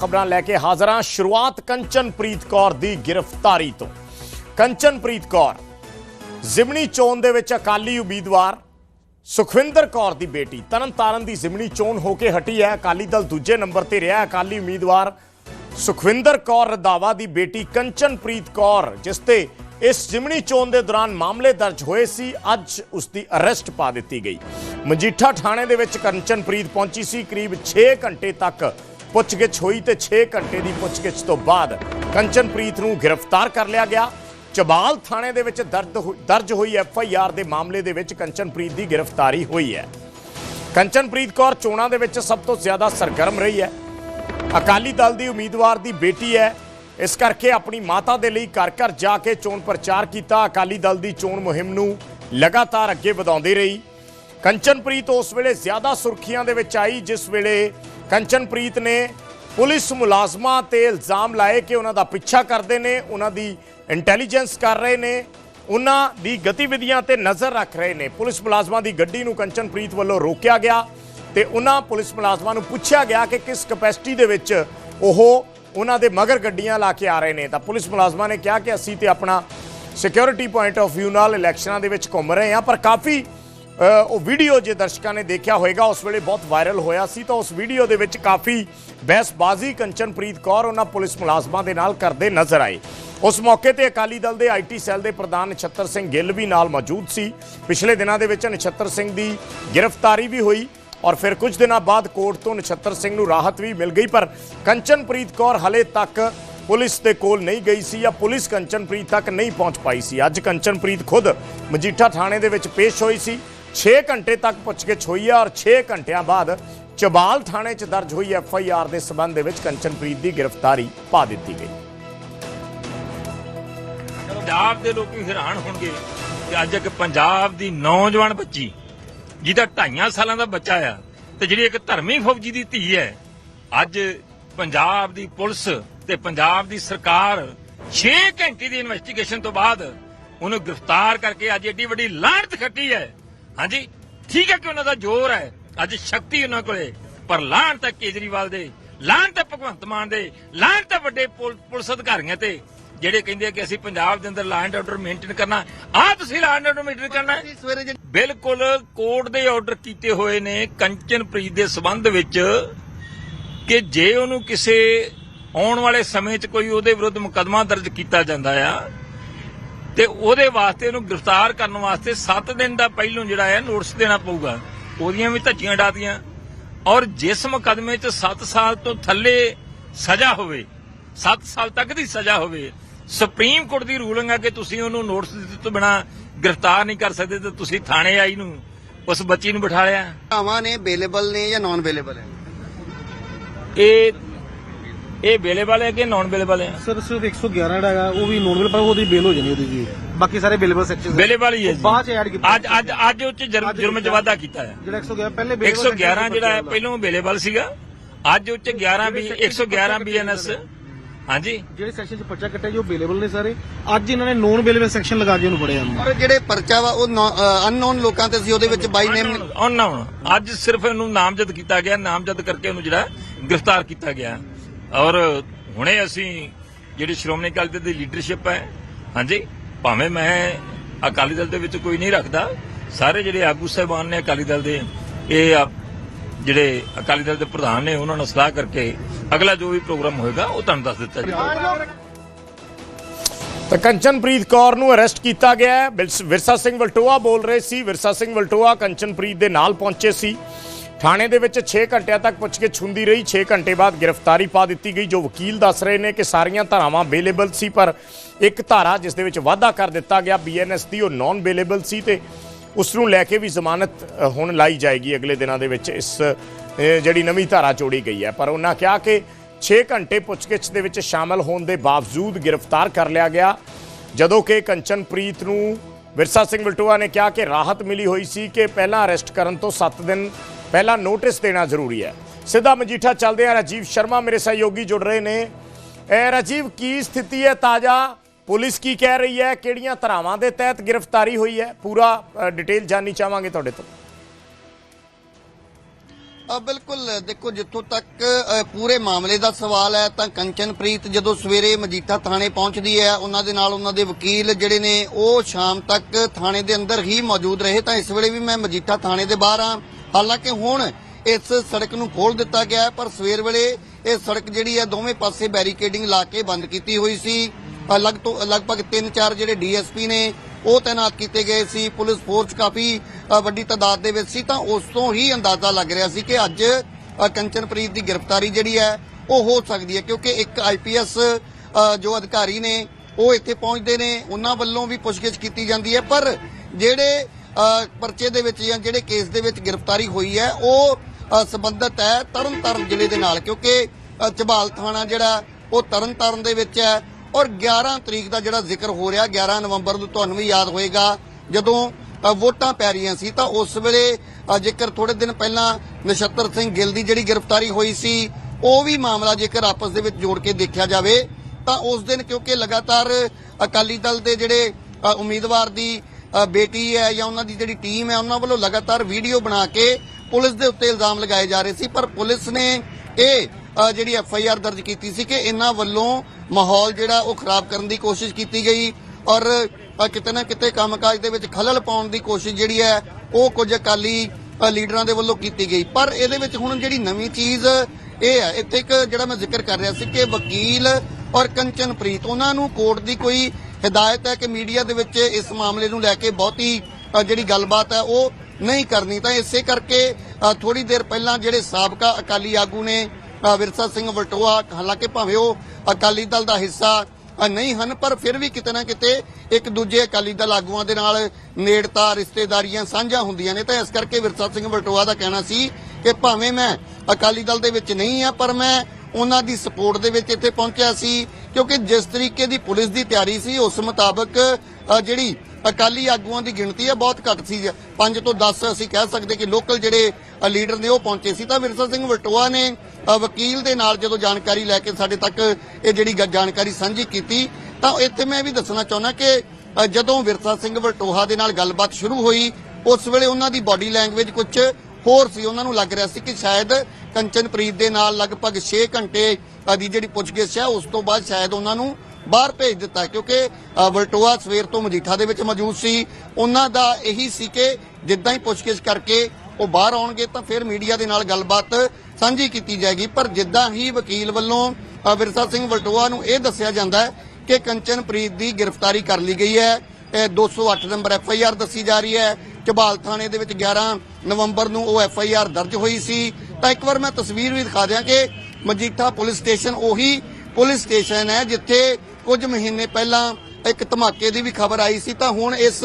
ਖਬਰਾਂ ਲੈ ਕੇ ਹਾਜ਼ਰਾਂ ਸ਼ੁਰੂਆਤ ਕੰਚਨਪ੍ਰੀਤ ਕੌਰ ਦੀ ਗ੍ਰਿਫਤਾਰੀ ਤੋਂ। ਕੰਚਨਪ੍ਰੀਤ ਕੌਰ, ਜ਼ਿਮਨੀ ਚੋਣ ਦੇ ਵਿੱਚ ਅਕਾਲੀ ਉਮੀਦਵਾਰ ਸੁਖਵਿੰਦਰ ਕੌਰ ਦੀ ਬੇਟੀ। ਤਰਨਤਾਰਨ ਦੀ ਜ਼ਿਮਨੀ ਚੋਣ ਹੋ ਕੇ ਹਟੀ ਹੈ। ਅਕਾਲੀ ਦਲ ਦੂਜੇ ਨੰਬਰ ਤੇ ਰਿਹਾ ਅਕਾਲੀ ਉਮੀਦਵਾਰ ਸੁਖਵਿੰਦਰ ਕੌਰ ਰੰਧਾਵਾ ਦੀ ਬੇਟੀ ਕੰਚਨਪ੍ਰੀਤ ਕੌਰ, ਜਿਸ ਤੇ ਇਸ ਜ਼ਿਮਨੀ ਚੋਣ ਦੇ ਦੌਰਾਨ ਮਾਮਲੇ ਦਰਜ ਹੋਏ ਸੀ। ਅੱਜ ਉਸ ਦੀ ਅਰੈਸਟ ਪਾ ਦਿੱਤੀ ਗਈ। ਮਜੀਠਾ ਥਾਣੇ ਦੇ ਵਿੱਚ ਕੰਚਨਪ੍ਰੀਤ ਪਹੁੰਚੀ ਸੀ। ਕਰੀਬ 6 ਘੰਟੇ ਤੱਕ ਪੁੱਛਗਿੱਛ ਹੋਈ ਤੇ 6 ਘੰਟੇ ਦੀ ਪੁੱਛਗਿੱਛ ਤੋਂ ਬਾਅਦ ਕੰਚਨਪ੍ਰੀਤ ਨੂੰ ਗ੍ਰਿਫਤਾਰ ਕਰ ਲਿਆ ਗਿਆ। ਚਬਾਲ ਥਾਣੇ ਦੇ ਵਿੱਚ ਦਰਦ ਹੋ- ਦਰਜ ਹੋਈ ਐਫ ਆਈ ਆਰ ਦੇ ਮਾਮਲੇ ਦੇ ਵਿੱਚ ਕੰਚਨਪ੍ਰੀਤ ਦੀ ਗ੍ਰਿਫਤਾਰੀ ਹੋਈ ਹੈ। ਕੰਚਨਪ੍ਰੀਤ ਕੌਰ ਚੋਣਾਂ ਦੇ ਵਿੱਚ ਸਭ ਤੋਂ ਜ਼ਿਆਦਾ ਸਰਗਰਮ ਰਹੀ ਹੈ। ਅਕਾਲੀ ਦਲ ਦੀ ਉਮੀਦਵਾਰ ਦੀ ਬੇਟੀ ਹੈ। ਇਸ ਕਰਕੇ ਆਪਣੀ ਮਾਤਾ ਦੇ ਲਈ ਘਰ ਘਰ ਜਾ ਕੇ ਚੋਣ ਪ੍ਰਚਾਰ ਕੀਤਾ। ਅਕਾਲੀ ਦਲ ਦੀ ਚੋਣ ਮੁਹਿੰਮ ਨੂੰ ਲਗਾਤਾਰ ਅੱਗੇ ਵਧਾਉਂਦੀ ਰਹੀ। ਕੰਚਨਪ੍ਰੀਤ ਉਸ ਵੇਲੇ ਜ਼ਿਆਦਾ ਸੁਰਖੀਆਂ ਦੇ ਵਿੱਚ ਆਈ, ਜਿਸ ਵੇਲੇ ਕੰਚਨਪ੍ਰੀਤ ਨੇ ਪੁਲਿਸ ਮੁਲਾਜ਼ਮਾਂ ਤੇ ਇਲਜ਼ਾਮ ਲਾਏ ਕਿ ਉਹਨਾਂ ਦਾ ਪਿੱਛਾ ਕਰਦੇ ਨੇ, ਉਹਨਾਂ ਦੀ ਇੰਟੈਲੀਜੈਂਸ ਕਰ ਰਹੇ ਨੇ, ਉਹਨਾਂ ਦੀ ਗਤੀਵਿਧੀਆਂ ਤੇ ਨਜ਼ਰ ਰੱਖ ਰਹੇ ਨੇ। ਪੁਲਿਸ ਮੁਲਾਜ਼ਮਾਂ ਦੀ ਗੱਡੀ ਨੂੰ ਕੰਚਨਪ੍ਰੀਤ ਵੱਲੋਂ ਰੋਕਿਆ ਗਿਆ ਤੇ ਉਹਨਾਂ ਪੁਲਿਸ ਮੁਲਾਜ਼ਮਾਂ ਨੂੰ ਪੁੱਛਿਆ ਗਿਆ ਕਿ ਕਿਸ ਕਪੈਸਿਟੀ ਦੇ ਵਿੱਚ ਉਹ ਉਹਨਾਂ ਦੇ ਮਗਰ ਗੱਡੀਆਂ ਲਾ ਕੇ ਆ ਰਹੇ ਨੇ। ਤਾਂ ਪੁਲਿਸ ਮੁਲਾਜ਼ਮਾਂ ਨੇ ਕਿਹਾ ਕਿ ਅਸੀਂ ਤੇ ਆਪਣਾ ਸਿਕਿਉਰਿਟੀ ਪੁਆਇੰਟ ਆਫ View ਨਾਲ ਇਲੈਕਸ਼ਨਾਂ ਦੇ ਵਿੱਚ ਘੁੰਮ ਰਹੇ ਹਾਂ, ਪਰ ਕਾਫੀ ਉਹ ਵੀਡੀਓ ਜੇ ਦਰਸ਼ਕਾਂ ਨੇ ਦੇਖਿਆ ਹੋਵੇਗਾ ਉਸ ਵੇਲੇ ਬਹੁਤ ਵਾਇਰਲ ਹੋਇਆ ਸੀ, ਤਾਂ ਉਸ ਵੀਡੀਓ ਦੇ ਵਿੱਚ ਕਾਫੀ ਬਹਿਸਬਾਜ਼ੀ ਕੰਚਨਪ੍ਰੀਤ ਕੌਰ ਉਹਨਾਂ ਪੁਲਿਸ ਮੁਲਾਜ਼ਮਾਂ ਦੇ ਨਾਲ ਕਰਦੇ ਨਜ਼ਰ ਆਏ। ਉਸ ਮੌਕੇ ਤੇ ਅਕਾਲੀ ਦਲ ਦੇ ਆਈਟੀ ਸੈੱਲ ਦੇ ਪ੍ਰਧਾਨ ਨਛੱਤਰ ਸਿੰਘ ਗਿੱਲ ਵੀ ਨਾਲ ਮੌਜੂਦ ਸੀ। ਪਿਛਲੇ ਦਿਨਾਂ ਦੇ ਵਿੱਚ ਨਛੱਤਰ ਸਿੰਘ ਦੀ ਗ੍ਰਿਫਤਾਰੀ ਵੀ ਹੋਈ ਔਰ ਫਿਰ ਕੁਝ ਦਿਨਾਂ ਬਾਅਦ ਕੋਰਟ ਤੋਂ ਨਛੱਤਰ ਸਿੰਘ ਨੂੰ ਰਾਹਤ ਵੀ ਮਿਲ ਗਈ, ਪਰ ਕੰਚਨਪ੍ਰੀਤ ਕੌਰ ਹਲੇ ਤੱਕ ਪੁਲਿਸ ਦੇ ਕੋਲ ਨਹੀਂ ਗਈ ਸੀ ਜਾਂ ਪੁਲਿਸ ਕੰਚਨਪ੍ਰੀਤ ਤੱਕ ਨਹੀਂ ਪਹੁੰਚ ਪਾਈ ਸੀ। ਅੱਜ ਕੰਚਨਪ੍ਰੀਤ ਖੁਦ ਮਜੀਠਾ ਥਾਣੇ ਦੇ ਵਿੱਚ ਪੇਸ਼ ਹੋਈ ਸੀ। 6 ਘੰਟੇ ਤੱਕ ਪੁੱਛਗਿੱਛ ਹੋਈ ਹੈ ਔਰ 6 ਘੰਟਿਆਂ ਬਾਅਦ ਚਬਾਲ ਥਾਣੇ 'ਚ ਦਰਜ ਹੋਈ ਐਫ ਆਈ ਆਰ ਦੇ ਸਬੰਧ ਦੇ ਵਿੱਚ ਕੰਚਨਪ੍ਰੀਤ ਦੀ ਗ੍ਰਿਫਤਾਰੀ ਪਾ ਦਿੱਤੀ ਗਈ। ਪੰਜਾਬ ਦੇ ਲੋਕੀ ਹੈਰਾਨ ਹੋਣਗੇ ਕਿ ਅੱਜ ਇੱਕ ਪੰਜਾਬ ਦੀ ਨੌਜਵਾਨ ਬੱਚੀ, ਜਿਹਦਾ ਢਾਈਆਂ ਸਾਲਾਂ ਦਾ ਬੱਚਾ ਆ ਤੇ ਜਿਹੜੀ ਇੱਕ ਧਰਮੀ ਫੌਜੀ ਦੀ ਧੀ ਹੈ, ਅੱਜ ਪੰਜਾਬ ਦੀ ਪੁਲਿਸ ਤੇ ਪੰਜਾਬ ਦੀ ਸਰਕਾਰ 6 ਘੰਟੇ ਦੀ ਇਨਵੈਸਟੀਗੇਸ਼ਨ ਤੋਂ ਬਾਅਦ ਉਹਨੂੰ ਗ੍ਰਿਫਤਾਰ ਕਰਕੇ ਅੱਜ ਏਡੀ ਵੱਡੀ ਲਾਹਨਤ ਖੱਟੀ ਹੈ। ਹਾਂਜੀ। ਠੀਕ ਹੈ ਕਿ ਉਹਨਾਂ ਦਾ ਜ਼ੋਰ ਹੈ। ਅੱਜ ਸ਼ਕਤੀ ਉਹਨਾਂ ਕੋਲੇ। ਪਰ ਲਾਹਨਤ ਹੈ ਕੇਜਰੀਵਾਲ ਦੇ। ਲਾਹਨਤ ਹੈ ਭਗਵੰਤ ਮਾਨ ਦੇ। ਲਾਹਨਤ ਹੈ ਵੱਡੇ ਪੁਲ- ਪੁਲਿਸ ਅਧਿਕਾਰੀਆਂ ਤੇ। ਜਿਹੜੇ ਕਹਿੰਦੇ ਕਿ ਅਸੀਂ ਪੰਜਾਬ ਦੇ ਅੰਦਰ ਲਾਅ ਐਂਡ ਆਰਡਰ ਮੇਨਟੇਨ ਕਰਨਾ। ਆ ਤੁਸੀਂ ਲਾਅ ਐਂਡ ਆਰਡਰ ਮੇਨਟੇਨ ਕਰਨਾ ਬਿਲਕੁਲ ਕੋਰਟ ਦੇ ਆਰਡਰ ਕੀਤੇ ਹੋਏ ਨੇ ਕੰਚਨਪ੍ਰੀਤ ਦੇ ਸਬੰਧ ਵਿੱਚ ਕਿ ਜੇ ਉਹਨੂੰ ਕਿਸੇ ਆਉਣ ਵਾਲੇ ਸਮੇਂ 'ਚ ਕੋਈ ਉਹਦੇ ਵਿਰੁੱਧ ਮੁਕੱਦਮਾ ਦਰਜ ਕੀਤਾ ਜਾਂਦਾ ਆ ਤੇ ਉਹਦੇ ਵਾਸਤੇ ਉਹਨੂੰ ਗ੍ਰਿਫਤਾਰ ਕਰਨ ਵਾਸਤੇ 7 ਦਿਨ ਦਾ ਪਹਿਲੋਂ ਜਿਹੜਾ ਹੈ ਨੋਟਿਸ ਦੇਣਾ ਪਊਗਾ। ਉਹਦੀਆਂ ਵੀ ਧੱਜੀਆਂ ਡਾਦੀਆਂ ਔਰ ਜਿਸ ਮੁਕੱਦਮੇ 'ਚ 7 ਸਾਲ ਤੋਂ ਥੱਲੇ ਸਜ਼ਾ ਹੋਵੇ 7 ਸਾਲ ਤੱਕ ਦੀ ਸਜ਼ਾ ਹੋਵੇ ਸੁਪਰੀਮ ਕੋਰਟ ਦੀ ਰੂਲਿੰਗ ਹੈ ਕਿ ਤੁਸੀਂ ਉਹਨੂੰ ਨੋਟਿਸ ਦਿੱਤੇ ਤੋਂ ਬਿਨਾ ਗ੍ਰਿਫਤਾਰ ਨਹੀਂ ਕਰ ਸਕਦੇ ਤੇ ਤੁਸੀਂ ਥਾਣੇ ਆਈ ਨੂੰ ਉਸ ਬੱਚੀ ਨੂੰ ਬਿਠਾ ਲਿਆ। ਭਰਾਵਾਂ ਨੇ ਅਵੇਲੇਬਲ ਨੇ ਜਾਂ ਨਾਨ ਅਵੇਲੇਬਲ ਹੈ ਇਹ ਇਹ ਅਵੇਲੇਬਲ ਹੈ ਕਿ ਨਾਨ ਅਵੇਲੇਬਲ ਹੈ ਸਰ ਸਿਰਫ 111 ਜਿਹੜਾ ਹੈਗਾ ਉਹ ਵੀ ਨੋਨ ਪਰ ਉਹਦੀ ਬੇਲ ਹੋ ਜਾਣੀ ਉਹਦੀ ਜੀ। ਬਾਕੀ ਸਾਰੇ ਅਵੇਲੇਬਲ ਸੈਕਸ਼ਨ ਅਵੇਲੇਬਲ ਹੀ ਹੈ ਜੀ। ਬਾਅਦ ਚ ਐਡ ਕੀਤਾ। ਅੱਜ ਅੱਜ ਅੱਜ ਉਹ 'ਚ ਜੁਰਮ 'ਚ ਵਾਧਾ ਕੀਤਾ ਹੈ। ਜਿਹੜਾ 111 ਪਹਿਲੇ available 111 section ਜਿਹੜਾ ਹੈ। ਪਹਿਲਾਂ ਅਵੇਲੇਬਲ ਸੀਗਾ। ਅੱਜ ਉਹ 'ਚ 11 ਵੀ 111 ਬੀਐਨਐਸ ਹਾਂਜੀ। ਜਿਹੜੇ ਸੈਕਸ਼ਨ ਚ ਪਰਚਾ ਕੱਟਿਆ ਜੋ ਅਵੇਲੇਬਲ ਨੇ ਸਾਰੇ। ਅੱਜ ਇਹਨਾਂ ਨੇ ਨੋਨ ਅਵੇਲੇਬਲ ਸੈਕਸ਼ਨ ਲਗਾ ਕੇ ਉਹਨੂੰ ਫੜਿਆ ਉਹਨੂੰ। ਔਰ ਜਿਹੜੇ ਪਰਚਾ ਵਾ ਉਹ ਅਨਨੋਨ ਲੋਕਾਂ ਤੇ ਸੀ ਉਹਦੇ ਵਿੱਚ ਬਾਈ ਨੇਮ ਅਨਨਾਉਨ ਅੱਜ ਸਿਰਫ ਇਹਨੂੰ ਨਾਮਜ਼ਦ ਕੀਤਾ ਗਿਆ ਨਾਮਜ਼ਦ ਕਰਕੇ ਉਹਨੂੰ ਜਿਹੜਾ ਗ੍ਰਿਫਤਾਰ ਕੀਤਾ ਗਿਆ। ਔਰ ਹੁਣੇ ਅਸੀਂ ਜਿਹੜੀ ਸ਼੍ਰੋਮਣੀ ਅਕਾਲੀ ਦਲ ਦੀ ਲੀਡਰਸ਼ਿਪ ਹੈ, ਹਾਂਜੀ, ਭਾਵੇਂ ਮੈਂ ਅਕਾਲੀ ਦਲ ਦੇ ਵਿੱਚ ਕੋਈ ਨਹੀਂ ਰੱਖਦਾ, ਸਾਰੇ ਜਿਹੜੇ ਆਗੂ ਸਾਹਿਬਾਨ ਨੇ ਅਕਾਲੀ ਦਲ ਦੇ, ਇਹ ਜਿਹੜੇ ਅਕਾਲੀ ਦਲ ਦੇ ਪ੍ਰਧਾਨ ਨੇ, ਉਹਨਾਂ ਨਾਲ ਸਲਾਹ ਕਰਕੇ ਅਗਲਾ ਜੋ ਵੀ ਪ੍ਰੋਗਰਾਮ ਹੋਏਗਾ, ਉਹ ਤੁਹਾਨੂੰ ਦੱਸ ਦਿੱਤਾ ਜਾਏਗਾ। ਤਾਂ ਕੰਚਨਪ੍ਰੀਤ ਕੌਰ ਨੂੰ ਅਰੈਸਟ ਕੀਤਾ ਗਿਆ ਹੈ। ਵਿਰਸਾ ਸਿੰਘ ਵਲਟੋਆ ਬੋਲ ਰਹੇ ਸੀ। ਵਿਰਸਾ ਸਿੰਘ ਵਲਟੋਆ ਕੰਚਨਪ੍ਰੀਤ ਦੇ ਨਾਲ ਪਹੁੰਚੇ ਸੀ। ਥਾਣੇ ਦੇ ਵਿੱਚ 6 ਘੰਟਿਆਂ ਤੱਕ ਪੁੱਛਗਿੱਛ ਹੁੰਦੀ ਰਹੀ। 6 ਘੰਟੇ ਬਾਅਦ ਗ੍ਰਿਫਤਾਰੀ ਪਾ ਦਿੱਤੀ ਗਈ, ਜੋ ਵਕੀਲ ਦੱਸ ਰਹੇ ਨੇ ਕਿ ਸਾਰੀਆਂ ਧਾਰਾਵਾਂ ਅਵੇਲੇਬਲ ਸੀ, ਪਰ ਇੱਕ ਧਾਰਾ ਜਿਸ ਦੇ ਵਿੱਚ ਵਾਅਦਾ ਕਰ ਦਿੱਤਾ ਗਿਆ ਬੀਐਨਐਸ ਦੀ, ਉਹ ਨਾਨ ਅਵੇਲੇਬਲ ਸੀ ਤੇ ਉਸ ਨੂੰ ਲੈ ਕੇ ਵੀ ਜ਼ਮਾਨਤ ਹੁਣ ਲਾਈ ਜਾਏਗੀ ਅਗਲੇ ਦਿਨਾਂ ਦੇ ਵਿੱਚ। ਇਸ ਜਿਹੜੀ ਨਵੀਂ ਧਾਰਾ ਜੋੜੀ ਗਈ ਹੈ। ਪਰ ਉਹਨਾਂ ਕਿਹਾ ਕਿ 6 ਘੰਟੇ ਪੁੱਛਗਿੱਛ ਦੇ ਵਿੱਚ ਸ਼ਾਮਲ ਹੋਣ ਦੇ ਬਾਵਜੂਦ ਗ੍ਰਿਫਤਾਰ ਕਰ ਲਿਆ ਗਿਆ, ਜਦੋਂ ਕਿ ਕੰਚਨਪ੍ਰੀਤ ਨੂੰ ਵਿਰਸਾ ਸਿੰਘ ਵਲਟੋਆ ਨੇ ਕਿਹਾ ਕਿ ਰਾਹਤ ਮਿਲੀ ਹੋਈ ਸੀ ਕਿ ਪਹਿਲਾਂ ਅਰੈਸਟ ਕਰਨ ਤੋਂ 7 ਦਿਨ ਪਹਿਲਾਂ ਨੋਟਿਸ ਦੇਣਾ ਜ਼ਰੂਰੀ ਹੈ। ਸਿੱਧਾ ਮਜੀਠਾ ਚੱਲਦੇ ਆ ਰਾਜੀਵ ਸ਼ਰਮਾ ਮੇਰੇ ਸਹਿਯੋਗੀ ਜੁੜ ਰਹੇ ਨੇ। ਇਹ ਰਾਜੀਵ ਕੀ ਸਥਿਤੀ ਹੈ ਤਾਜ਼ਾ? ਪੁਲਿਸ ਕੀ ਕਹਿ ਰਹੀ ਹੈ? ਕਿਹੜੀਆਂ ਧਾਰਾਵਾਂ ਦੇ ਤਹਿਤ ਗ੍ਰਿਫਤਾਰੀ ਹੋਈ ਹੈ? ਪੂਰਾ ਡਿਟੇਲ ਜਾਣਨੀ ਚਾਹਾਂਗੇ ਤੁਹਾਡੇ ਤੋਂ। ਅ, ਬਿਲਕੁਲ ਦੇਖੋ ਜਿੱਥੋਂ ਤੱਕ ਪੂਰੇ ਮਾਮਲੇ ਦਾ ਸਵਾਲ ਹੈ ਤਾਂ ਕੰਚਨਪ੍ਰੀਤ ਜਦੋਂ ਸਵੇਰੇ ਮਜੀਠਾ ਥਾਣੇ ਪਹੁੰਚਦੀ ਹੈ ਉਹਨਾਂ ਦੇ ਨਾਲ ਉਹਨਾਂ ਦੇ ਵਕੀਲ ਜਿਹੜੇ ਨੇ ਉਹ ਸ਼ਾਮ ਤੱਕ ਥਾਣੇ ਦੇ ਅੰਦਰ ਹੀ ਮੌਜੂਦ ਰਹੇ ਤਾਂ ਇਸ ਵੇਲੇ ਵੀ ਮੈਂ ਮਜੀਠਾ ਥਾਣੇ ਦੇ ਬਾਹਰ ਹਾਂ। ਹਾਲਾਂਕਿ ਹੁਣ ਇਸ ਸੜਕ ਨੂੰ ਖੋਲ ਦਿੱਤਾ ਗਿਆ ਹੈ ਪਰ ਸਵੇਰ ਵੇਲੇ ਇਹ ਸੜਕ ਜਿਹੜੀ ਹੈ ਦੋਵੇਂ ਪਾਸੇ ਬੈਰੀਕੇਡਿੰਗ ਲਾ ਕੇ ਬੰਦ ਕੀਤੀ ਹੋਈ ਸੀ। ਅ, ਤੋਂ ਲਗਭਗ 3-4 ਜਿਹੜੇ ਡੀਐਸਪੀ ਨੇ ਉਹ ਤਾਇਨਾਤ ਕੀਤੇ ਗਏ ਸੀ। ਪੁਲਿਸ ਫੋਰਸ ਕਾਫੀ ਵੱਡੀ ਤਾਦਾਦ ਦੇ ਵਿੱਚ ਸੀ ਤਾਂ ਉਸ ਤੋਂ ਹੀ ਅੰਦਾਜ਼ਾ ਲੱਗ ਰਿਹਾ ਸੀ ਕਿ ਅੱਜ ਕੰਚਨਪ੍ਰੀਤ ਦੀ ਗ੍ਰਿਫਤਾਰੀ ਜਿਹੜੀ ਹੈ ਉਹ ਹੋ ਸਕਦੀ ਹੈ ਕਿਉਂਕਿ ਇੱਕ ਆਈਪੀਐਸ ਜੋ ਅਧਿਕਾਰੀ ਨੇ ਉਹ ਇੱਥੇ ਪਹੁੰਚਦੇ ਨੇ ਉਹਨਾਂ ਵੱਲੋਂ ਵੀ ਪੁੱਛਗਿੱਛ ਕੀਤੀ ਜਾਂਦੀ ਹੈ। ਪਰ ਜਿਹੜੇ ਪਰਚੇ ਦੇ ਵਿੱਚ ਜਾਂ ਜਿਹੜੇ ਕੇਸ ਦੇ ਵਿੱਚ ਗ੍ਰਿਫਤਾਰੀ ਹੋਈ ਹੈ ਉਹ ਅ, ਸੰਬੰਧਿਤ ਹੈ ਤਰਨਤਾਰਨ ਜ਼ਿਲ੍ਹੇ ਦੇ ਨਾਲ ਕਿਉਂਕਿ ਝਬਾਲ ਥਾਣਾ ਜਿਹੜਾ ਉਹ ਤਰਨਤਾਰਨ ਦੇ ਵਿੱਚ ਹੈ ਔਰ 11 ਤਰੀਕ ਦਾ ਜਿਹੜਾ ਜ਼ਿਕਰ ਹੋ ਰਿਹਾ 11 ਨਵੰਬਰ ਨੂੰ ਤੁਹਾਨੂੰ ਵੀ ਯਾਦ ਹੋਏਗਾ ਜਦੋਂ ਵੋਟਾਂ ਪੈ ਰਹੀਆਂ ਸੀ ਤਾਂ ਉਸ ਵੇਲੇ ਜੇਕਰ ਥੋੜੇ ਦਿਨ ਪਹਿਲਾਂ ਨਛੱਤਰ ਸਿੰਘ ਗਿੱਲ ਦੀ ਜਿਹੜੀ ਗ੍ਰਿਫਤਾਰੀ ਹੋਈ ਸੀ ਉਹ ਵੀ ਮਾਮਲਾ ਜੇਕਰ ਆਪਸ ਦੇ ਵਿੱਚ ਜੋੜ ਕੇ ਦੇਖਿਆ ਜਾਵੇ ਤਾਂ ਉਸ ਦਿਨ ਕਿਉਂਕਿ ਲਗਾਤਾਰ ਅਕਾਲੀ ਦਲ ਦੇ ਜਿਹੜੇ ਉਮੀਦਵਾਰ ਦੀ ਬੇਟੀ ਹੈ ਜਾਂ ਉਹਨਾਂ ਦੀ ਜਿਹੜੀ ਟੀਮ ਹੈ, ਉਹਨਾਂ ਵੱਲੋਂ ਲਗਾਤਾਰ ਵੀਡੀਓ ਬਣਾ ਕੇ ਪੁਲਿਸ ਦੇ ਉੱਤੇ ਇਲਜ਼ਾਮ ਲਗਾਏ ਜਾ ਰਹੇ ਸੀ। ਪਰ ਪੁਲਿਸ ਨੇ ਇਹ ਜਿਹੜੀ ਐਫ ਆਈ ਆਰ ਦਰਜ ਕੀਤੀ ਸੀ ਕਿ ਇਹਨਾਂ ਵੱਲੋਂ ਮਾਹੌਲ ਜਿਹੜਾ ਉਹ ਖਰਾਬ ਕਰਨ ਦੀ ਕੋਸ਼ਿਸ਼ ਕੀਤੀ ਗਈ ਔਰ ਕਿਤੇ ਨਾ ਕਿਤੇ ਕੰਮਕਾਜ ਦੇ ਵਿੱਚ ਖਲਲ ਪਾਉਣ ਦੀ ਕੋਸ਼ਿਸ਼ ਜਿਹੜੀ ਹੈ, ਉਹ ਕੁਝ ਅਕਾਲੀ ਲੀਡਰਾਂ ਦੇ ਵੱਲੋਂ ਕੀਤੀ ਗਈ। ਪਰ ਇਹਦੇ ਵਿੱਚ ਹੁਣ ਜਿਹੜੀ ਨਵੀਂ ਚੀਜ਼ ਇਹ ਹੈ, ਇੱਥੇ ਇੱਕ ਜਿਹੜਾ ਮੈਂ ਜ਼ਿਕਰ ਕਰ ਰਿਹਾ ਸੀ ਕਿ ਵਕੀਲ ਔਰ ਕੰਚਨਪ੍ਰੀਤ, ਉਹਨਾਂ ਨੂੰ ਕੋਰਟ ਦੀ ਕੋਈ ਹਦਾਇਤ ਹੈ ਕਿ ਮੀਡੀਆ ਦੇ ਵਿੱਚ ਇਸ ਮਾਮਲੇ ਨੂੰ ਲੈ ਕੇ ਬਹੁਤੀ ਜਿਹੜੀ ਗੱਲਬਾਤ ਹੈ ਉਹ ਨਹੀਂ ਕਰਨੀ। ਤਾਂ ਇਸੇ ਕਰਕੇ ਥੋੜੀ ਦੇਰ ਪਹਿਲਾਂ ਜਿਹੜੇ ਸਾਬਕਾ ਅਕਾਲੀ ਆਗੂ ਨੇ ਵਿਰਸਾ ਸਿੰਘ ਵਲਟੋਆ ਹਾਲਾਂਕਿ ਭਾਵੇਂ ਉਹ ਅਕਾਲੀ ਦਲ ਦਾ ਹਿੱਸਾ ਨਹੀਂ ਹਨ, ਪਰ ਫਿਰ ਵੀ ਕਿਤੇ ਨਾ ਕਿਤੇ ਇੱਕ ਦੂਜੇ ਅਕਾਲੀ ਦਲ ਆਗੂਆਂ ਦੇ ਨਾਲ ਨੇੜਤਾ, ਰਿਸ਼ਤੇਦਾਰੀਆਂ ਸਾਂਝਾ ਹੁੰਦੀਆਂ ਨੇ। ਤਾਂ ਇਸ ਕਰਕੇ ਵਿਰਸਾ ਸਿੰਘ ਵਲਟੋਆ ਦਾ ਕਹਿਣਾ ਸੀ ਕਿ ਭਾਵੇਂ ਮੈਂ ਅਕਾਲੀ ਦਲ ਦੇ ਵਿੱਚ ਨਹੀਂ ਆ ਪਰ ਮੈਂ ਉਹਨਾਂ ਦੀ ਸਪੋਰਟ ਦੇ ਵਿੱਚ ਇੱਥੇ ਪਹੁੰਚਿਆ ਸੀ, ਕਿਉਂਕਿ ਜਿਸ ਤਰੀਕੇ ਦੀ ਪੁਲਿਸ ਦੀ ਤਿਆਰੀ ਸੀ, ਉਸ ਮੁਤਾਬਕ ਜਿਹੜੀ ਅਕਾਲੀ ਆਗੂਆਂ ਦੀ ਗਿਣਤੀ ਹੈ ਬਹੁਤ ਘੱਟ ਸੀ। 5 ਤੋਂ 10 ਅਸੀਂ ਕਹਿ ਸਕਦੇ ਕਿ ਲੋਕਲ ਜਿਹੜੇ ਲੀਡਰ ਨੇ ਉਹ ਪਹੁੰਚੇ ਸੀ। ਤਾਂ ਵਿਰਸਾ ਸਿੰਘ ਵਟੋਆ ਨੇ ਵਕੀਲ ਦੇ ਨਾਲ ਜਦੋਂ ਜਾਣਕਾਰੀ ਲੈ ਕੇ ਸਾਡੇ ਤੱਕ ਇਹ ਜਿਹੜੀ ਜਾਣਕਾਰੀ ਸਾਂਝੀ ਕੀਤੀ, ਤਾਂ ਇੱਥੇ ਮੈਂ ਇਹ ਵੀ ਦੱਸਣਾ ਚਾਹੁੰਦਾ ਕਿ ਜਦੋਂ ਵਿਰਸਾ ਸਿੰਘ ਵਟੋਹਾ ਦੇ ਨਾਲ ਗੱਲਬਾਤ ਸ਼ੁਰੂ ਹੋਈ, ਉਸ ਵੇਲੇ ਉਹਨਾਂ ਦੀ ਬਾਡੀ ਲੈਂਗੁਏਜ ਕੁਝ ਹੋਰ ਸੀ, ਉਹਨਾਂ ਨੂੰ ਲੱਗ ਰਿਹਾ ਸੀ ਕਿ ਸ਼ਾਇਦ ਕੰਚਨਪ੍ਰੀਤ ਦੇ ਨਾਲ ਲਗਭਗ 6 ਘੰਟੇ ਦੀ ਜਿਹੜੀ ਪੁੱਛਗਿੱਛ ਹੈ, ਉਸ ਤੋਂ ਬਾਅਦ ਸ਼ਾਇਦ ਉਹਨਾਂ ਨੂੰ ਬਾਹਰ ਭੇਜ ਦਿੱਤਾ ਕਿਉਂਕਿ ਵਲਟੋਆ ਸਵੇਰ ਤੋਂ ਮਜੀਠਾ ਦੇ ਵਿੱਚ ਮੌਜੂਦ ਸੀ। ਉਹਨਾਂ ਦਾ ਇਹੀ ਸੀ ਕਿ ਜਿੱਦਾਂ ਹੀ ਪੁੱਛਗਿੱਛ ਕਰਕੇ ਉਹ ਬਾਹਰ ਆਉਣਗੇ, ਤਾਂ ਫਿਰ ਮੀਡੀਆ ਦੇ ਨਾਲ ਗੱਲਬਾਤ ਸਾਂਝੀ ਕੀਤੀ ਜਾਏਗੀ। ਪਰ ਜਿੱਦਾਂ ਹੀ ਵਕੀਲ ਵੱਲੋਂ ਵਿਰਸਾ ਸਿੰਘ ਵਲਟੋਆ ਨੂੰ ਇਹ ਦੱਸਿਆ ਜਾਂਦਾ ਹੈ ਕਿ ਕੰਚਨਪ੍ਰੀਤ ਦੀ ਗ੍ਰਿਫਤਾਰੀ ਕਰ ਲਈ ਗਈ ਹੈ। ਇਹ 208 ਨੰਬਰ ਐਫ ਆਈ ਆਰ ਦੱਸੀ ਜਾ ਰਹੀ ਹੈ। ਝਬਾਲ ਥਾਣੇ ਦੇ ਵਿੱਚ 11 ਨਵੰਬਰ ਨੂੰ ਉਹ ਐਫ ਆਈ ਆਰ ਦਰਜ ਹੋਈ ਸੀ। ਤਾਂ ਇੱਕ ਵਾਰ ਮੈਂ ਤਸਵੀਰ ਵੀ ਦਿਖਾ ਦਿਆਂ ਕਿ ਮਜੀਠਾ ਪੁਲਿਸ ਸਟੇਸ਼ਨ ਉਹੀ ਪੁਲਿਸ ਸਟੇਸ਼ਨ ਹੈ ਜਿੱਥੇ ਕੁਝ ਮਹੀਨੇ ਪਹਿਲਾਂ ਇੱਕ ਧਮਾਕੇ ਦੀ ਵੀ ਖਬਰ ਆਈ ਸੀ। ਤਾਂ ਹੁਣ ਇਸ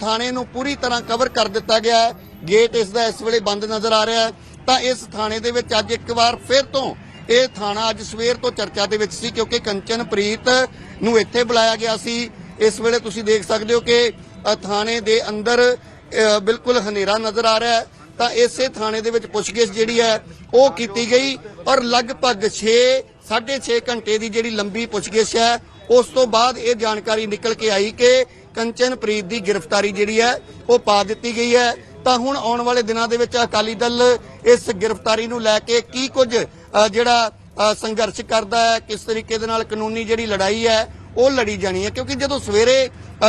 ਥਾਣੇ ਨੂੰ ਪੂਰੀ ਤਰ੍ਹਾਂ ਕਵਰ ਕਰ ਦਿੱਤਾ ਗਿਆ ਹੈ। ਗੇਟ ਇਸ ਦਾ ਇਸ ਵੇਲੇ ਬੰਦ ਨਜ਼ਰ ਆ ਰਿਹਾ ਹੈ। ਤਾਂ ਇਸ ਥਾਣੇ ਦੇ ਵਿੱਚ ਅੱਜ ਇੱਕ ਵਾਰ ਫਿਰ ਤੋਂ ਇਹ ਥਾਣਾ ਅੱਜ ਸਵੇਰ ਤੋਂ ਚਰਚਾ ਦੇ ਵਿੱਚ ਸੀ ਕਿਉਂਕਿ ਕੰਚਨਪ੍ਰੀਤ ਨੂੰ ਇੱਥੇ ਬੁਲਾਇਆ ਗਿਆ ਸੀ। ਇਸ ਵੇਲੇ ਤੁਸੀਂ ਦੇਖ ਸਕਦੇ ਹੋ ਕਿ ਥਾਣੇ ਦੇ ਅੰਦਰ ਬਿਲਕੁਲ ਹਨੇਰਾ ਨਜ਼ਰ ਆ ਰਿਹਾ ਹੈ। ਤਾਂ ਇਸੇ ਥਾਣੇ ਦੇ ਵਿੱਚ ਪੁੱਛਗਿੱਛ ਜਿਹੜੀ ਹੈ, ਉਹ ਕੀਤੀ ਗਈ। ਔਰ ਲਗਭਗ 6 6.5 ਘੰਟੇ ਦੀ ਜਿਹੜੀ ਲੰਬੀ ਪੁੱਛਗਿੱਛ ਹੈ, ਉਸ ਤੋਂ ਬਾਅਦ ਇਹ ਜਾਣਕਾਰੀ ਨਿਕਲ ਕੇ ਆਈ ਕਿ ਕੰਚਨਪ੍ਰੀਤ ਦੀ ਗ੍ਰਿਫਤਾਰੀ ਜਿਹੜੀ ਹੈ, ਉਹ ਪਾ ਦਿੱਤੀ ਗਈ ਹੈ। ਤਾਂ ਹੁਣ ਆਉਣ ਵਾਲੇ ਦਿਨਾਂ ਦੇ ਵਿੱਚ ਅਕਾਲੀ ਦਲ ਇਸ ਗ੍ਰਿਫਤਾਰੀ ਨੂੰ ਲੈ ਕੇ ਕੀ ਕੁਝ ਜਿਹੜਾ ਸੰਘਰਸ਼ ਕਰਦਾ ਹੈ, ਕਿਸ ਤਰੀਕੇ ਦੇ ਨਾਲ ਕਾਨੂੰਨੀ ਜਿਹੜੀ ਲੜਾਈ ਹੈ ਉਹ ਲੜੀ ਜਾਣੀ ਹੈ ਕਿਉਂਕਿ ਜਦੋਂ ਸਵੇਰੇ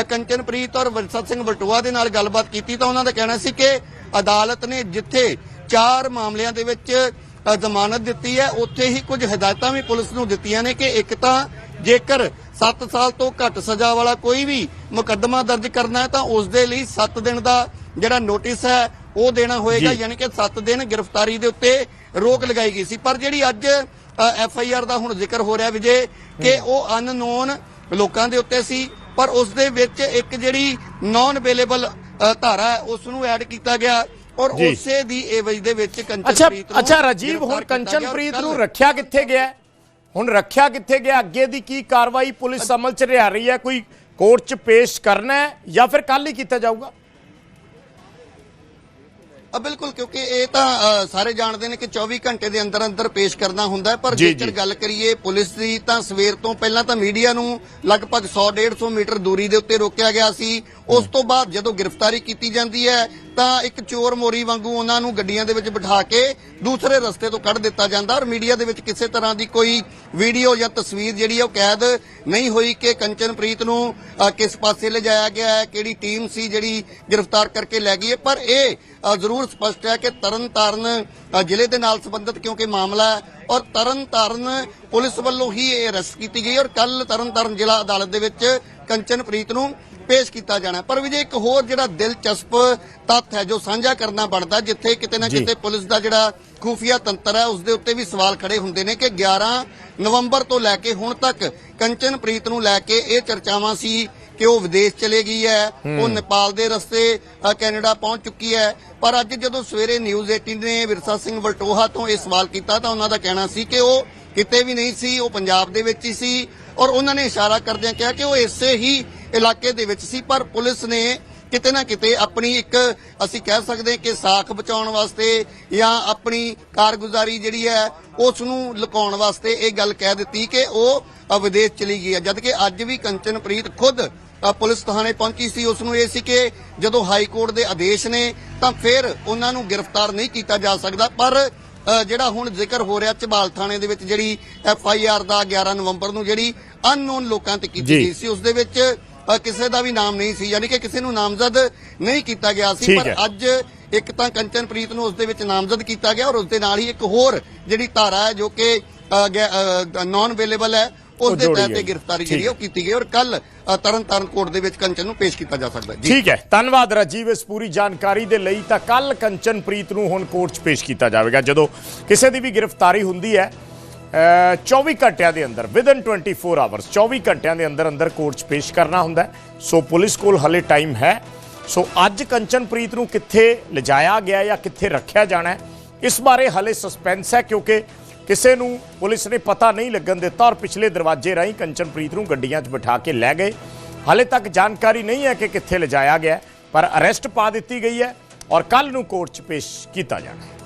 ਕੰਚਨਪ੍ਰੀਤ ਔਰ ਵਿਰਸਤ ਸਿੰਘ ਬਟੂਆ ਦੇ ਨਾਲ ਗੱਲਬਾਤ ਕੀਤੀ ਤਾਂ ਉਹਨਾਂ ਦਾ ਕਹਿਣਾ ਸੀ ਕਿ ਅਦਾਲਤ ਨੇ ਜਿੱਥੇ ਚਾਰ ਮਾਮਲਿਆਂ ਦੇ ਵਿੱਚ ਜ਼ਮਾਨਤ ਦਿੱਤੀ ਹੈ ਉੱਥੇ ਹੀ ਕੁਝ ਹਦਾਇਤਾਂ ਵੀ ਪੁਲਿਸ ਨੂੰ ਦਿੱਤੀਆਂ ਨੇ ਕਿ ਇੱਕ ਤਾਂ ਜੇਕਰ 7 ਸਾਲ ਤੋਂ ਘੱਟ ਸਜ਼ਾ ਵਾਲਾ ਕੋਈ ਵੀ ਮੁਕੱਦਮਾ ਦਰਜ ਕਰਨਾ ਹੈ ਤਾਂ ਉਸ ਦੇ ਲਈ 7 ਦਿਨ ਦਾ ਜਿਹੜਾ ਨੋਟਿਸ ਹੈ ਉਹ ਦੇਣਾ ਹੋਏਗਾ। ਯਾਨੀ ਕਿ 7 ਦਿਨ ਗ੍ਰਿਫਤਾਰੀ ਦੇ ਉੱਤੇ ਰੋਕ ਲਗਾਈ ਗਈ ਸੀ ਪਰ ਜਿਹੜੀ ਅੱਜ ਐਫ ਆਈ ਆਰ ਦਾ ਹੁਣ ਜ਼ਿਕਰ ਹੋ ਰਿਹਾ ਵਿਜੇ ਕਿ ਉਹ ਅਨਨੋਨ ਲੋਕਾਂ ਦੇ ਉੱਤੇ ਸੀ ਪਰ ਉਸ ਦੇ ਵਿੱਚ ਇੱਕ ਜਿਹੜੀ ਨਾਨ ਅਵੇਲੇਬਲ ਧਾਰਾ ਹੈ ਉਸ ਨੂੰ ਐਡ ਕੀਤਾ ਗਿਆ ਔਰ। ਉਸੇ ਦੀ ਏਵਜ ਦੇ ਵਿੱਚ ਕੰਚਨਪ੍ਰੀਤ ਨੂੰ ਅੱਛਾ ਰਾਜੀਵ ਹੁਣ। ਕੰਚਨਪ੍ਰੀਤ ਨੂੰ ਰੱਖਿਆ ਕਿੱਥੇ ਗਿਆ? ਹੁਣ ਰੱਖਿਆ ਕਿੱਥੇ ਗਿਆ ਅੱਗੇ ਦੀ ਕੀ ਕਾਰਵਾਈ ਪੁਲਿਸ ਅਮਲ ਚ ਲਿਆ ਰਹੀ ਹੈ ਕੋਈ ਕੋਰਟ ਚ ਪੇਸ਼ ਕਰਨਾ ਹੈ ਜਾਂ ਫਿਰ ਕੱਲ ਹੀ ਕੀਤਾ ਜਾਊਗਾ ਬਿਲਕੁਲ ਕਿਉਂਕਿ ਇਹ ਤਾਂ ਸਾਰੇ ਜਾਣਦੇ ਨੇ ਕਿ 24 ਘੰਟੇ ਦੇ ਅੰਦਰ ਅੰਦਰ ਪੇਸ਼ ਕਰਨਾ ਹੁੰਦਾ ਹੈ ਪਰ ਜੇਕਰ। ਗੱਲ ਕਰੀਏ ਪੁਲਿਸ ਦੀ ਤਾਂ ਸਵੇਰ ਤੋਂ ਪਹਿਲਾਂ ਤਾਂ ਮੀਡੀਆ ਨੂੰ ਲਗਭਗ 100 150 ਮੀਟਰ ਦੂਰੀ ਦੇ ਉੱਤੇ ਰੋਕਿਆ ਗਿਆ ਸੀ ਉਸ ਤੋਂ ਬਾਅਦ ਜਦੋਂ ਗ੍ਰਿਫਤਾਰੀ ਕੀਤੀ ਜਾਂਦੀ ਹੈ, ਤਾਂ ਇੱਕ ਚੋਰ ਮੋਰੀ ਵਾਂਗੂ ਉਹਨਾਂ ਨੂੰ ਗੱਡੀਆਂ ਦੇ ਵਿੱਚ ਬਿਠਾ ਕੇ ਦੂਸਰੇ ਰਸਤੇ ਤੋਂ ਕੱਢ ਦਿੱਤਾ ਜਾਂਦਾ ਔਰ ਮੀਡੀਆ ਦੇ ਵਿੱਚ ਕਿਸੇ ਤਰ੍ਹਾਂ ਦੀ ਕੋਈ ਵੀਡੀਓ ਜਾਂ ਤਸਵੀਰ ਜਿਹੜੀ ਉਹ ਕੈਦ ਨਹੀਂ ਹੋਈ ਕਿ ਕੰਚਨਪ੍ਰੀਤ ਨੂੰ ਕਿਸ ਪਾਸੇ ਲਿਜਾਇਆ ਗਿਆ ਹੈ, ਕਿਹੜੀ ਟੀਮ ਸੀ ਜਿਹੜੀ ਗ੍ਰਿਫਤਾਰ ਕਰਕੇ ਲੈ ਗਈ ਹੈ। ਪਰ ਇਹ ਜ਼ਰੂਰ ਸਪਸ਼ਟ ਹੈ ਕਿ ਤਰਨਤਾਰਨ ਜ਼ਿਲ੍ਹੇ ਦੇ ਨਾਲ ਸੰਬੰਧਿਤ ਕਿਉਂਕਿ ਮਾਮਲਾ ਹੈ ਔਰ ਤਰਨਤਾਰਨ ਪੁਲਿਸ ਵੱਲੋਂ ਹੀ ਇਹ ਅਰੈਸਟ ਕੀਤੀ ਗਈ ਔਰ ਕੱਲ ਤਰਨਤਾਰਨ ਜ਼ਿਲ੍ਹਾ ਅਦਾਲਤ ਦੇ ਵਿੱਚ ਕੰਚਨਪ੍ਰੀਤ ਨੂੰ ਪੇਸ਼ ਕੀਤਾ ਜਾਣਾ। ਪਰ ਵਿਜੇ ਇੱਕ ਹੋਰ ਜਿਹੜਾ ਦਿਲਚਸਪ ਤੱਥ ਹੈ ਜੋ ਸਾਂਝਾ ਕਰਨਾ ਬਣਦਾ ਜਿੱਥੇ ਕਿਤੇ ਨਾ ਜੀ। ਕਿਤੇ ਪੁਲਿਸ ਦਾ ਜਿਹੜਾ ਖੂਫੀਆ ਤੰਤਰ ਹੈ ਉਸ ਦੇ ਉੱਤੇ ਵੀ ਸਵਾਲ ਖੜੇ ਹੁੰਦੇ ਨੇ ਕਿ 11 ਨਵੰਬਰ ਤੋਂ ਲੈ ਕੇ ਹੁਣ ਤੱਕ ਕੰਚਨਪ੍ਰੀਤ ਨੂੰ ਲੈ ਕੇ ਇਹ ਚਰਚਾਵਾਂ ਸੀ ਕਿ ਉਹ ਵਿਦੇਸ਼ ਚਲੇ ਗਈ ਹੈ ਉਹ ਨੇਪਾਲ ਦੇ ਰਸਤੇ ਕੈਨੇਡਾ ਪਹੁੰਚ ਚੁੱਕੀ ਹੈ ਪਰ ਅੱਜ ਜਦੋਂ ਸਵੇਰੇ ਨਿਊਜ਼ 18 ਨੇ ਵਿਰਸਾ ਸਿੰਘ ਵਲਟੋਹਾ ਤੋਂ ਇਹ ਸਵਾਲ ਕੀਤਾ ਤਾਂ ਉਹਨਾਂ ਦਾ ਕਹਿਣਾ ਸੀ ਕਿ ਉਹ ਕਿਤੇ ਵੀ ਨਹੀਂ ਸੀ ਉਹ ਪੰਜਾਬ ਦੇ ਵਿੱਚ ਹੀ ਸੀ ਔਰ ਉਹਨਾਂ ਨੇ ਇਸ਼ਾਰਾ ਕਰਦਿਆਂ ਕਿਹਾ ਕਿ ਉਹ ਇਸੇ ਹੀ ਇਲਾਕੇ ਦੇ ਵਿੱਚ ਸੀ ਪਰ ਪੁਲਿਸ ਨੇ ਕਿਤੇ ਨਾ ਕਿਤੇ ਆਪਣੀ ਇੱਕ ਅਸੀਂ ਕਹਿ ਸਕਦੇ ਕਿ ਸਾਖ ਬਚਾਉਣ ਵਾਸਤੇ ਜਾਂ ਆਪਣੀ ਕਾਰਗੁਜ਼ਾਰੀ ਜਿਹੜੀ ਹੈ ਉਸ ਨੂੰ ਲੁਕਾਉਣ ਵਾਸਤੇ ਇਹ ਗੱਲ ਕਹਿ ਦਿੱਤੀ ਕਿ ਉਹ ਵਿਦੇਸ਼ ਚਲੀ ਗਈ ਹੈ ਜਦ ਕਿ ਅੱਜ ਵੀ ਕੰਚਨਪ੍ਰੀਤ ਖੁਦ ਪੁਲਿਸ ਥਾਣੇ ਪਹੁੰਚੀ ਸੀ ਉਸ ਨੂੰ ਇਹ ਸੀ ਕਿ ਜਦੋਂ ਹਾਈ ਕੋਰਟ ਦੇ ਆਦੇਸ਼ ਨੇ ਤਾਂ ਫਿਰ ਉਹਨਾਂ ਨੂੰ ਗ੍ਰਿਫਤਾਰ ਨਹੀਂ ਕੀਤਾ ਜਾ ਸਕਦਾ ਪਰ ਜਿਹੜਾ ਹੁਣ ਜ਼ਿਕਰ ਹੋ ਰਿਹਾ ਝਬਾਲ ਥਾਣੇ ਦੇ ਵਿੱਚ ਜਿਹੜੀ ਐਫ ਆਈ ਆਰ ਦਾ 11 ਨਵੰਬਰ ਨੂੰ ਜਿਹੜੀ ਅਨਨੋਨ ਲੋਕਾਂ ਤੇ ਕੀਤੀ। ਗਈ ਸੀ ਉਸ ਦੇ ਵਿੱਚ ਕਿਸੇ ਦਾ ਵੀ ਨਾਮ ਨਹੀਂ ਸੀ ਯਾਨੀ ਕਿ ਕਿਸੇ ਨੂੰ ਨਾਮਜ਼ਦ ਨਹੀਂ ਕੀਤਾ ਗਿਆ ਸੀ ਪਰ। ਅੱਜ ਇੱਕ ਤਾਂ ਕੰਚਨਪ੍ਰੀਤ ਨੂੰ ਉਸ ਦੇ ਵਿੱਚ ਨਾਮਜ਼ਦ ਕੀਤਾ ਗਿਆ ਔਰ ਉਸ ਦੇ ਨਾਲ ਹੀ ਇੱਕ ਹੋਰ ਜਿਹੜੀ ਧਾਰਾ ਹੈ ਜੋ ਕਿ ਨਾਨ ਅਵੇਲੇਬਲ ਹੈ ਉਸ ਦੇ ਤਹਿਤ ਗ੍ਰਿਫਤਾਰੀ ਜਿਹੜੀ ਉਹ ਕੀਤੀ ਗਈ ਔਰ ਕੱਲ ਤਰਨ ਤਾਰਨ ਕੋਰਟ ਦੇ ਵਿੱਚ ਕੰਚਨ ਨੂੰ ਪੇਸ਼ ਕੀਤਾ ਜਾ ਸਕਦਾ ਹੈ। ਠੀਕ ਹੈ। ਧੰਨਵਾਦ ਰਾਜੀਵ ਇਸ ਪੂਰੀ ਜਾਣਕਾਰੀ ਦੇ ਲਈ ਤਾਂ ਕੱਲ ਕੰਚਨਪ੍ਰੀਤ ਨੂੰ ਹੁਣ ਕੋਰਟ 'ਚ ਪੇਸ਼ ਕੀਤਾ ਜਾਵੇਗਾ। ਜਦੋਂ ਕਿਸੇ ਦੀ ਵੀ ਗ੍ਰਿਫਤਾਰੀ ਹੁੰਦੀ ਹੈ 24 ਘੰਟਿਆਂ ਦੇ ਅੰਦਰ ਵਿਦਨ 24 ਆਵਰਸ 24 ਘੰਟਿਆਂ ਦੇ ਅੰਦਰ ਅੰਦਰ ਕੋਰਟ 'ਚ ਪੇਸ਼ ਕਰਨਾ ਹੁੰਦਾ ਸੋ ਪੁਲਿਸ ਕੋਲ ਹਲੇ ਟਾਈਮ ਹੈ। ਸੋ ਅੱਜ ਕੰਚਨਪ੍ਰੀਤ ਨੂੰ ਕਿੱਥੇ ਲਿਜਾਇਆ ਗਿਆ ਜਾਂ ਕਿੱਥੇ ਰੱਖਿਆ ਜਾਣਾ ਹੈ, ਇਸ ਬਾਰੇ ਹਲੇ ਸਸਪੈਂਸ ਹੈ ਕਿਉਂਕਿ ਕਿਸੇ ਨੂੰ ਪੁਲਿਸ ਨੇ ਪਤਾ ਨਹੀਂ ਲੱਗਣ ਦਿੱਤਾ ਔਰ ਪਿਛਲੇ ਦਰਵਾਜ਼ੇ ਰਾਹੀਂ ਕੰਚਨਪ੍ਰੀਤ ਨੂੰ ਗੱਡੀਆਂ 'ਚ ਬਿਠਾ ਕੇ ਲੈ ਗਏ। ਹਾਲੇ ਤੱਕ ਜਾਣਕਾਰੀ ਨਹੀਂ ਹੈ ਕਿ ਕਿੱਥੇ ਲਿਜਾਇਆ ਗਿਆ, ਪਰ ਅਰੈਸਟ ਪਾ ਦਿੱਤੀ ਗਈ ਹੈ ਔਰ ਕੱਲ ਨੂੰ ਕੋਰਟ 'ਚ ਪੇਸ਼ ਕੀਤਾ ਜਾਣਾ ਹੈ।